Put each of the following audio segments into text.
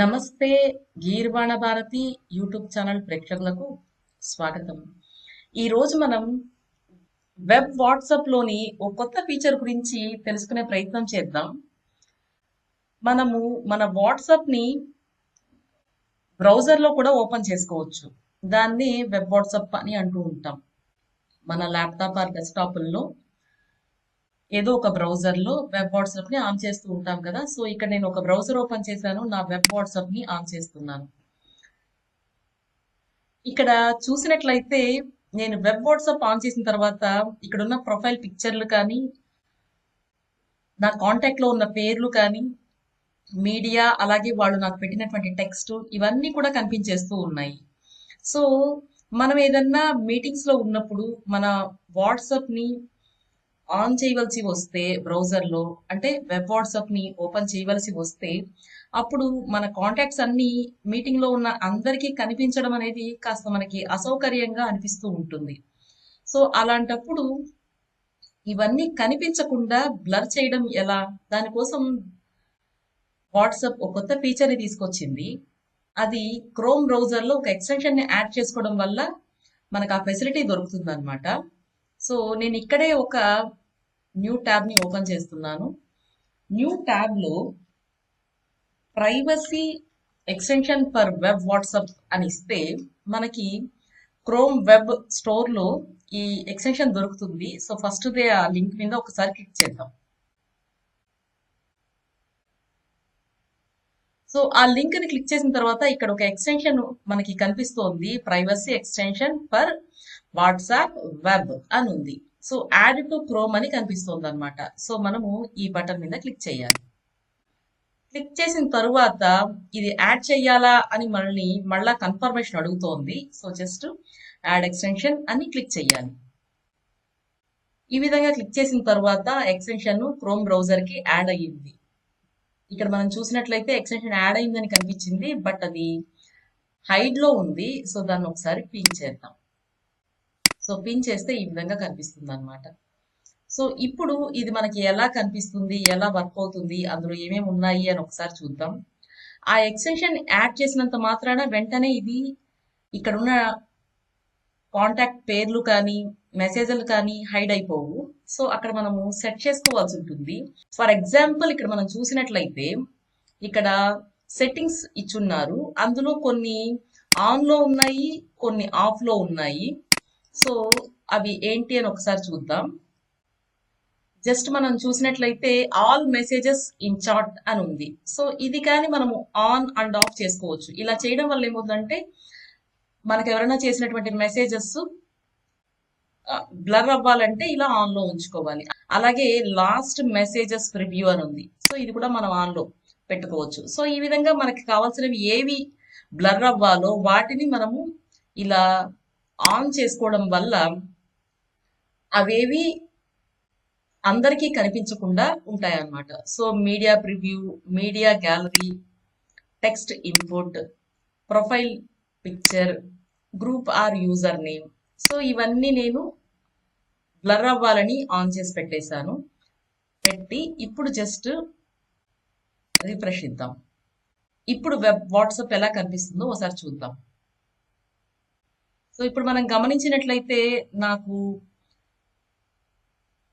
నమస్తే గీర్వాణ Bharati YouTube channel ప్రేక్షకులకు స్వాగతం. ఈరోజు మనం వెబ్ వాట్సాప్లోని ఓ కొత్త ఫీచర్ గురించి తెలుసుకునే ప్రయత్నం చేద్దాం. మనము మన వాట్సాప్ని బ్రౌజర్లో కూడా ఓపెన్ చేసుకోవచ్చు. దాన్ని వెబ్ వాట్సాప్ అని అంటూ ఉంటాం. మన ల్యాప్టాప్ ఆర్ డెస్క్టాప్ల్లో ఏదో ఒక బ్రౌజర్లో వెబ్ వాట్సాప్ని ఆన్ చేస్తూ ఉంటాం కదా. సో ఇక్కడ నేను ఒక బ్రౌజర్ ఓపెన్ చేశాను. నా వెబ్ వాట్సాప్ని ఆన్ చేస్తున్నాను. ఇక్కడ చూసినట్లయితే నేను వెబ్ వాట్సాప్ ఆన్ చేసిన తర్వాత ఇక్కడ ఉన్న ప్రొఫైల్ పిక్చర్లు కానీ నా కాంటాక్ట్లో ఉన్న పేర్లు కానీ మీడియా అలాగే వాళ్ళు నాకు పెట్టినటువంటి టెక్స్ట్ ఇవన్నీ కూడా కనిపించేస్తూ ఉన్నాయి. సో మనం ఏదన్నా మీటింగ్స్లో ఉన్నప్పుడు మన వాట్సాప్ని ఆన్ చేయవలసి వస్తే బ్రౌజర్లో అంటే వెబ్ వాట్సాప్ని ఓపెన్ చేయవలసి వస్తే అప్పుడు మన కాంటాక్ట్స్ అన్నీ మీటింగ్లో ఉన్న అందరికీ కనిపించడం అనేది కాస్త మనకి అసౌకర్యంగా అనిపిస్తూ ఉంటుంది. సో అలాంటప్పుడు ఇవన్నీ కనిపించకుండా బ్లర్ చేయడం ఎలా? దానికోసం వాట్సాప్ ఒక కొత్త ఫీచర్ని తీసుకొచ్చింది. అది క్రోమ్ బ్రౌజర్లో ఒక ఎక్స్టెన్షన్ని యాడ్ చేసుకోవడం వల్ల మనకు ఆ ఫెసిలిటీ దొరుకుతుంది అనమాట సో నేను ఇక్కడే ఒక న్యూ ట్యాబ్ని ఓపెన్ చేస్తున్నాను. న్యూ ట్యాబ్లో privacy extension for web WhatsApp అని ఇస్తే మనకి క్రోమ్ వెబ్ స్టోర్లో ఈ ఎక్స్టెన్షన్ దొరుకుతుంది. సో ఫస్ట్ దే ఆ లింక్ మీద ఒకసారి క్లిక్ చేద్దాం. సో ఆ లింక్ని క్లిక్ చేసిన తర్వాత ఇక్కడ ఒక ఎక్స్టెన్షన్ మనకి కనిపిస్తోంది. Privacy extension for WhatsApp web అని ఉంది. సో యాడ్ టు క్రోమ్ అని కనిపిస్తుంది అనమాట సో మనము ఈ బటన్ మీద క్లిక్ చేయాలి. క్లిక్ చేసిన తరువాత ఇది యాడ్ చేయాలా అని మనల్ని మళ్ళా కన్ఫర్మేషన్ అడుగుతోంది. సో జస్ట్ యాడ్ ఎక్స్టెన్షన్ అని క్లిక్ చేయాలి. ఈ విధంగా క్లిక్ చేసిన తర్వాత ఎక్స్టెన్షన్ క్రోమ్ బ్రౌజర్కి యాడ్ అయ్యింది. ఇక్కడ మనం చూసినట్లయితే ఎక్స్టెన్షన్ యాడ్ అయిందని కనిపించింది బట్ అది హైడ్లో ఉంది. సో దాన్ని ఒకసారి పిన్ చేద్దాం. సో పిన్ చేస్తే ఈ విధంగా కనిపిస్తుంది అనమాట సో ఇప్పుడు ఇది మనకి ఎలా కనిపిస్తుంది ఎలా వర్క్ అవుతుంది అందులో ఏమేమి ఉన్నాయి అని ఒకసారి చూద్దాం. ఆ ఎక్స్టెన్షన్ యాడ్ చేసినంత మాత్రాన వెంటనే ఇది ఇక్కడ ఉన్న కాంటాక్ట్ పేర్లు కానీ మెసేజ్లు కానీ హైడ్ అయిపోవు. సో అక్కడ మనము సెట్ చేసుకోవాల్సి ఉంటుంది. ఫర్ ఎగ్జాంపుల్ ఇక్కడ మనం చూసినట్లయితే ఇక్కడ సెట్టింగ్స్ ఇచ్చున్నారు. అందులో కొన్ని ఆన్లో ఉన్నాయి కొన్ని ఆఫ్లో ఉన్నాయి. సో అవి ఏంటి అని ఒకసారి చూద్దాం. జస్ట్ మనం చూసినట్లయితే ఆల్ మెసేజెస్ ఇన్ చాట్ అని ఉంది. సో ఇది కానీ మనము ఆన్ అండ్ ఆఫ్ చేసుకోవచ్చు. ఇలా చేయడం వల్ల ఏమవుతుందంటే మనకు ఎవరైనా చేసినటువంటి మెసేజెస్ బ్లర్ అవ్వాలంటే ఇలా ఆన్లో ఉంచుకోవాలి. అలాగే లాస్ట్ మెసేజెస్ రివ్యూ అని ఉంది. సో ఇది కూడా మనం ఆన్లో పెట్టుకోవచ్చు. సో ఈ విధంగా మనకి కావాల్సినవి ఏవి బ్లర్ అవ్వాలో వాటిని మనము ఇలా ఆన్ చేసుకోవడం వల్ల అవేవి అందరికీ కనిపించకుండా ఉంటాయన్నమాట. So media preview media gallery text input profile picture group or user name. So ఇవన్నీ నేను బ్లర్ అవ్వాలని ఆన్ చేసి పెట్టేశాను. పెట్టి ఇప్పుడు జస్ట్ రిఫ్రెష్ ఇద్దాం. ఇప్పుడు వెబ్ వాట్సాప్ ఎలా కనిపిస్తుందో ఒకసారి చూద్దాం. సో ఇప్పుడు మనం గమనించినట్లయితే నాకు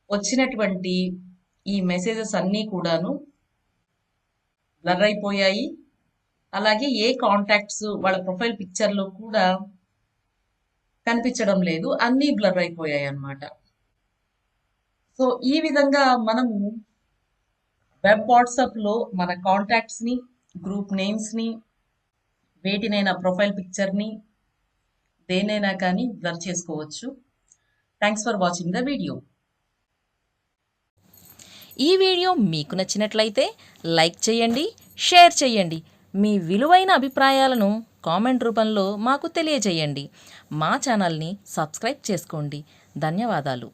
వచ్చినటువంటి ఈ మెసేజెస్ అన్నీ కూడాను బ్లర్ అయిపోయాయి. అలాగే ఏ కాంటాక్ట్స్ వాళ్ళ ప్రొఫైల్ పిక్చర్లో కూడా కనిపించడం లేదు. అన్నీ బ్లర్ అయిపోయాయి అన్నమాట. సో ఈ విధంగా మనము వెబ్ వాట్సాప్లో మన కాంటాక్ట్స్ని గ్రూప్ నేమ్స్ని వేటినైనా ప్రొఫైల్ పిక్చర్ని దేనైనా కానీ బ్లర్ చేసుకోవచ్చు. Thanks for watching the video ఈ వీడియో మీకు నచ్చినట్లయితే లైక్ చేయండి షేర్ చేయండి. మీ విలువైన అభిప్రాయాలను కామెంట్ రూపంలో మాకు తెలియజేయండి. మా ఛానల్ని సబ్స్క్రైబ్ చేసుకోండి. ధన్యవాదాలు.